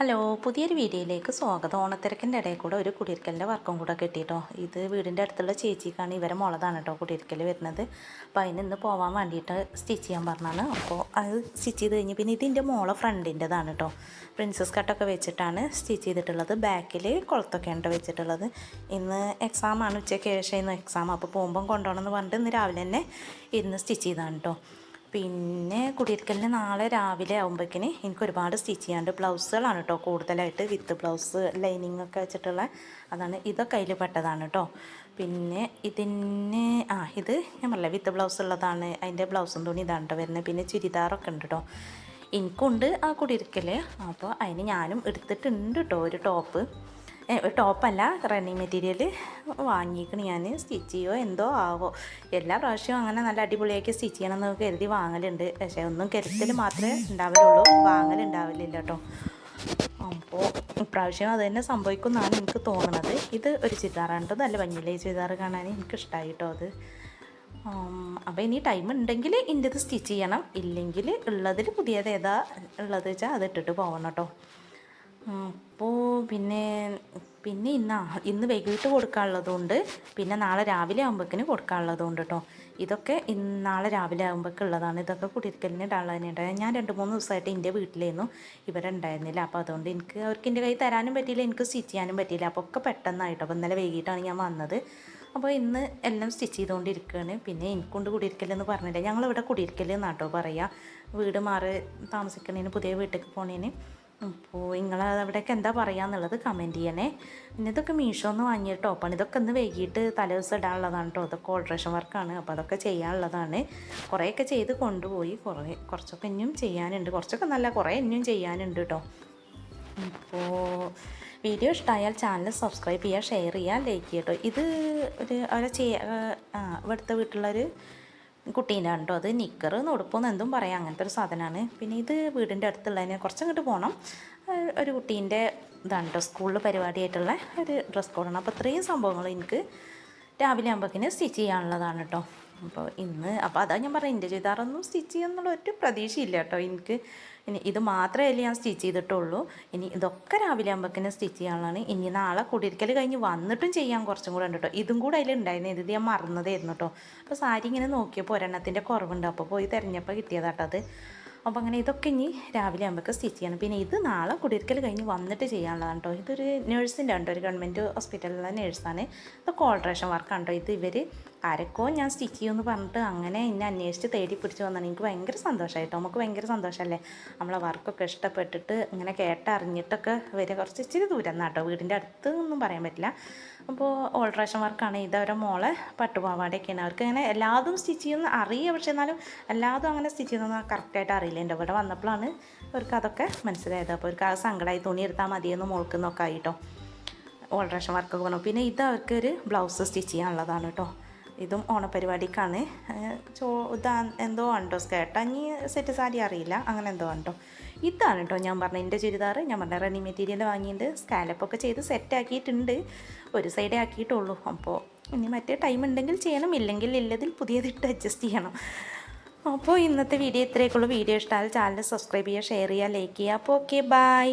Hello പുതിയൊരു വീഡിയോയിലേക്ക് സ്വാഗതം. ഓണത്തിരക്കിന്റെ ഇടയിൽ കൂടെ ഒരു കുടിയിരിക്കലിന്റെ വർക്കും കൂടെ കിട്ടിയിട്ടോ. ഇത് വീടിന്റെ അടുത്തുള്ള ചേച്ചിക്കാണ് ഇവരെ മുളതാണ് കേട്ടോ കുടിയിരിക്കൽ വരുന്നത്. അപ്പോൾ അതിന് ഇന്ന് പോകാൻ വേണ്ടിയിട്ട് സ്റ്റിച്ച് ചെയ്യാൻ പറഞ്ഞാണ് അപ്പോൾ അത് സ്റ്റിച്ച് ചെയ്ത് കഴിഞ്ഞ് പിന്നെ ഇതിന്റെ മോളെ ഫ്രണ്ടിന്റെതാണ് കേട്ടോ. പ്രിൻസസ് കട്ടൊക്കെ വെച്ചിട്ടാണ് സ്റ്റിച്ച് ചെയ്തിട്ടുള്ളത്. ബാക്കിൽ കുളത്തൊക്കെയാണ് കേട്ടോ വെച്ചിട്ടുള്ളത്. ഇന്ന് എക്സാമാണ് ഉച്ചയ്ക്ക് ശേഷം ഇന്ന് എക്സാം അപ്പോൾ പോകുമ്പം കൊണ്ടുപോകണമെന്ന് പറഞ്ഞിട്ട് ഇന്ന് രാവിലെ തന്നെ ഇരുന്ന് സ്റ്റിച്ച് ചെയ്താണ് കേട്ടോ. പിന്നെ കുടിയിരിക്കലിന് നാളെ രാവിലെ ആകുമ്പോഴേക്കിന് എനിക്ക് ഒരുപാട് സ്റ്റിച്ച് ചെയ്യാണ്ട് ബ്ലൗസുകളാണ് കേട്ടോ കൂടുതലായിട്ട് വിത്ത് ബ്ലൗസ് ലൈനിങ് ഒക്കെ വെച്ചിട്ടുള്ള അതാണ് ഇതൊക്കെ അതിൽ പെട്ടതാണ് കേട്ടോ പിന്നെ ഇതിന് ആ ഇത് ഞാൻ പറഞ്ഞില്ല വിത്ത് ബ്ലൗസ് ഉള്ളതാണ് അതിന്റെ ബ്ലൗസും തുണി ഇതാണ് കേട്ടോ വരുന്നത്. പിന്നെ ചുരിദാറൊക്കെ ഉണ്ട് കേട്ടോ എനിക്കുണ്ട് ആ കുടിയിരിക്കൽ അപ്പോൾ അതിന് ഞാനും എടുത്തിട്ടുണ്ട് കേട്ടോ ഒരു ടോപ്പ്. ടോപ്പല്ല റണ്ണിങ് മെറ്റീരിയൽ വാങ്ങിക്കണം ഞാൻ സ്റ്റിച്ച് ചെയ്യോ എന്തോ ആവോ. എല്ലാ പ്രാവശ്യവും അങ്ങനെ നല്ല അടിപൊളിയാക്കി സ്റ്റിച്ച് ചെയ്യണം എന്ന് കരുതി വാങ്ങലുണ്ട്. പക്ഷേ ഒന്നും കരുത്തിൽ മാത്രമേ ഉണ്ടാവലുള്ളൂ. വാങ്ങലുണ്ടാവില്ല കേട്ടോ അപ്പോൾ ഇപ്രാവശ്യം അത് തന്നെ സംഭവിക്കുമെന്നാണ് എനിക്ക് തോന്നുന്നത് ഇത് ഒരു ചുരിദാറാണ് കേട്ടോ നല്ല ഭംഗിയിലെ ചുരിദാർ കാണാൻ എനിക്ക് ഇഷ്ടമായി കേട്ടോ അത് അപ്പോൾ ഇനി ടൈം ഉണ്ടെങ്കിൽ ഇന്റെത് സ്റ്റിച്ച് ചെയ്യണം. ഇല്ലെങ്കിൽ ഉള്ളതിൽ പുതിയത് ഏതാ ഉള്ളത് വെച്ചാൽ അത് ഇട്ടിട്ട് പോകണം കേട്ടോ അപ്പോൾ പിന്നെ പിന്നെ ഇന്നാ ഇന്ന് വൈകിട്ട് കൊടുക്കാനുള്ളതുകൊണ്ട് പിന്നെ നാളെ രാവിലെ ആകുമ്പോഴേക്കിന് കൊടുക്കാനുള്ളതുകൊണ്ട് കേട്ടോ ഇതൊക്കെ ഇന്ന് നാളെ രാവിലെ ആകുമ്പോഴേക്ക് ഉള്ളതാണ് ഇതൊക്കെ കുടിയിരിക്കലിന് ഇടാനുള്ളതിനുണ്ട് ഞാൻ രണ്ട് മൂന്ന് ദിവസമായിട്ട് എന്റെ വീട്ടിലായിരുന്നു ഇവരുണ്ടായിരുന്നില്ല. അപ്പോൾ അതുകൊണ്ട് എനിക്ക് അവർക്ക് എന്റെ കയ്യിൽ തരാനും പറ്റിയില്ല എനിക്ക് സ്റ്റിച്ച് ചെയ്യാനും പറ്റിയില്ല. അപ്പോൾ ഒക്കെ പെട്ടെന്നായിട്ടോ. അപ്പോൾ ഇന്നലെ വൈകിട്ടാണ് ഞാൻ വന്നത്. അപ്പോൾ ഇന്ന് എല്ലാം സ്റ്റിച്ച് ചെയ്തുകൊണ്ടിരിക്കുകയാണ് പിന്നെ എനിക്കൊണ്ട് കുടിയിരിക്കലെന്ന് പറഞ്ഞില്ല ഞങ്ങളിവിടെ കുടിയിരിക്കൽ എന്നാട്ടോ പറയുക വീട് മാറി താമസിക്കുന്നതിന് പുതിയ വീട്ടിലേക്ക് പോണേന്. അപ്പോൾ നിങ്ങൾ അവിടെയൊക്കെ എന്താ പറയാന്നുള്ളത് കമന്റ് ചെയ്യണേ. പിന്നെ ഇതൊക്കെ മീഷോ ഒന്ന് വാങ്ങിയ ടോപ്പാണ് ഇതൊക്കെ ഒന്ന് വൈകിട്ട് തലേ ദിവസം ഇടാനുള്ളതാണ് കേട്ടോ അതൊക്കെ ഓൾട്രേഷൻ വർക്കാണ് അപ്പോൾ അതൊക്കെ ചെയ്യാനുള്ളതാണ്. കുറേയൊക്കെ ചെയ്ത് കൊണ്ടുപോയി. കുറേ കുറച്ചൊക്കെ ഇനിയും ചെയ്യാനുണ്ട്. കുറച്ചൊക്കെ നല്ല കുറേ ഇനിയും ചെയ്യാനുണ്ട് കേട്ടോ അപ്പോൾ വീഡിയോ ഇഷ്ടമായാൽ ചാനൽ സബ്സ്ക്രൈബ് ചെയ്യുക ഷെയർ ചെയ്യുക ലൈക്ക് ചെയ്യട്ടോ ഇത് ഒരു അവരെ ചെയ്യ ഇവിടുത്തെ വീട്ടിലുള്ളൊരു കുട്ടീന്റെ ഉണ്ടോ അത് നിക്കർ നൊടുപ്പെന്ന് എന്തും പറയാം. അങ്ങനത്തെ ഒരു സാധനമാണ്. പിന്നെ ഇത് വീടിന്റെ അടുത്തുള്ളതിന് കുറച്ചങ്ങോട്ട് പോകണം ഒരു കുട്ടീന്റെ ഇതാണ് സ്കൂളിൽ പരിപാടിയായിട്ടുള്ള ഒരു ഡ്രസ് കോഡാണ്. അപ്പോൾ ഇത്രയും സംഭവങ്ങൾ എനിക്ക് രാവിലെ ആകുമ്പോഴേക്കിന് സ്റ്റിച്ച് ചെയ്യാനുള്ളതാണ് കേട്ടോ അപ്പോൾ ഇന്ന് അപ്പോൾ അതാ ഞാൻ പറയാം എന്റെ ചുരിദാറൊന്നും സ്റ്റിച്ച് ചെയ്യുന്നുള്ള ഒരു പ്രതീക്ഷയില്ല കേട്ടോ. എനിക്ക് ഇനി ഇത് മാത്രമേ ഞാൻ സ്റ്റിച്ച് ചെയ്തിട്ടുള്ളൂ. ഇനി ഇതൊക്കെ രാവിലെ ആകുമ്പോഴേക്കിന് സ്റ്റിച്ച് ചെയ്യാനുള്ളതാണ് ഇനി നാളെ കുടിയിരിക്കൽ കഴിഞ്ഞ് വന്നിട്ടും ചെയ്യാൻ കുറച്ചും കൂടെ ഉണ്ട് കേട്ടോ. ഇതും കൂടെ അതിലുണ്ടായിരുന്നു ഇത് ഞാൻ മറന്നതായിരുന്നു കേട്ടോ. അപ്പോൾ സാരി ഇങ്ങനെ നോക്കിയപ്പോൾ ഒരെണ്ണത്തിന്റെ കുറവുണ്ട്. അപ്പോൾ പോയി തിരഞ്ഞപ്പോൾ കിട്ടിയതാട്ടോ അത്. അപ്പോൾ അങ്ങനെ ഇതൊക്കെ ഇനി രാവിലെ ആകുമ്പോൾ സ്റ്റിച്ച് ചെയ്യണം. പിന്നെ ഇത് നാളെ കുടിയിരിക്കൽ കഴിഞ്ഞ് വന്നിട്ട് ചെയ്യാനുള്ളതാണ് കേട്ടോ. ഇതൊരു നേഴ്സിന്റെ ഉണ്ടോ ഒരു ഗവൺമെന്റ് ഹോസ്പിറ്റലിലെ നേഴ്സാണ്. ഇതൊക്കെ ഓൾട്രേഷൻ വർക്കാണ് കേട്ടോ. ഇത് ഇവർ ആരൊക്കെയോ ഞാൻ സ്റ്റിച്ച് ചെയ്യുമെന്ന് പറഞ്ഞിട്ട് അങ്ങനെ എന്നെ അന്വേഷിച്ച് തേടി പിടിച്ച് വന്നാണ്. എനിക്ക് ഭയങ്കര സന്തോഷമായിട്ടോ നമുക്ക് ഭയങ്കര സന്തോഷമല്ലേ? നമ്മളെ വർക്കൊക്കെ ഇഷ്ടപ്പെട്ടിട്ട് ഇങ്ങനെ കേട്ടറിഞ്ഞിട്ടൊക്കെ വരിക. കുറച്ച് ഇച്ചിരി ദൂരം എന്നാട്ടോ വീടിന്റെ അടുത്ത് ഒന്നും പറയാൻ പറ്റില്ല. അപ്പോൾ ഓൾട്രേഷൻ വർക്കാണ് ഇത് അവരെ മോളെ പട്ടുപാവാടയൊക്കെയാണ്. അവർക്ക് ഇങ്ങനെ എല്ലാതും സ്റ്റിച്ച് ചെയ്യുന്ന അറിയാം. പക്ഷേ എന്നാലും എല്ലാതും അങ്ങനെ സ്റ്റിച്ച് ചെയ്യുന്നതെന്ന് കറക്റ്റായിട്ട് അറിയില്ല എന്റെ ഇവിടെ വന്നപ്പോഴാണ് അവർക്ക് അതൊക്കെ മനസ്സിലായത്. അപ്പോൾ അവർക്ക് ആ സങ്കടമായി തുണി എടുത്താൽ മതിയെന്ന് മോൾക്കുന്നൊക്കെ ആയിട്ടോ ഓൾട്രേഷൻ വർക്കൊക്കെ പറഞ്ഞു പിന്നെ ഇത് അവർക്ക് ഒരു ബ്ലൗസ് സ്റ്റിച്ച് ചെയ്യാനുള്ളതാണ് കേട്ടോ ഇതും ഓണപരിപാടിക്കാണ്. ചോ ഇതാ എന്തോ ഉണ്ടോ സ്കേർട്ട്. അഞ്ഞി സെറ്റ് സാരി അറിയില്ല. അങ്ങനെ എന്തോ ഉണ്ടോ ഇതാണ് കേട്ടോ ഞാൻ പറഞ്ഞ എന്റെ ചുരിദാർ ഞാൻ പറഞ്ഞ റെഡി മെറ്റീരിയൽ വാങ്ങിയിട്ട് സ്കാലപ്പൊക്കെ ചെയ്ത് സെറ്റ് ആക്കിയിട്ടുണ്ട്. ഒരു സൈഡേ ആക്കിയിട്ടുള്ളൂ. അപ്പോൾ ഇനി മറ്റേ ടൈം ഉണ്ടെങ്കിൽ ചെയ്യണം. ഇല്ലെങ്കിൽ ഇല്ലതിൽ പുതിയതിട്ട് അഡ്ജസ്റ്റ് ചെയ്യണം. അപ്പോൾ ഇന്നത്തെ വീഡിയോ ഇത്രയൊക്കെയുള്ളൂ വീഡിയോ ഇഷ്ടമായാൽ ചാനൽ സബ്സ്ക്രൈബ് ചെയ്യുക ഷെയർ ചെയ്യുക ലൈക്ക് ചെയ്യുക. അപ്പോൾ ഓക്കെ ബൈ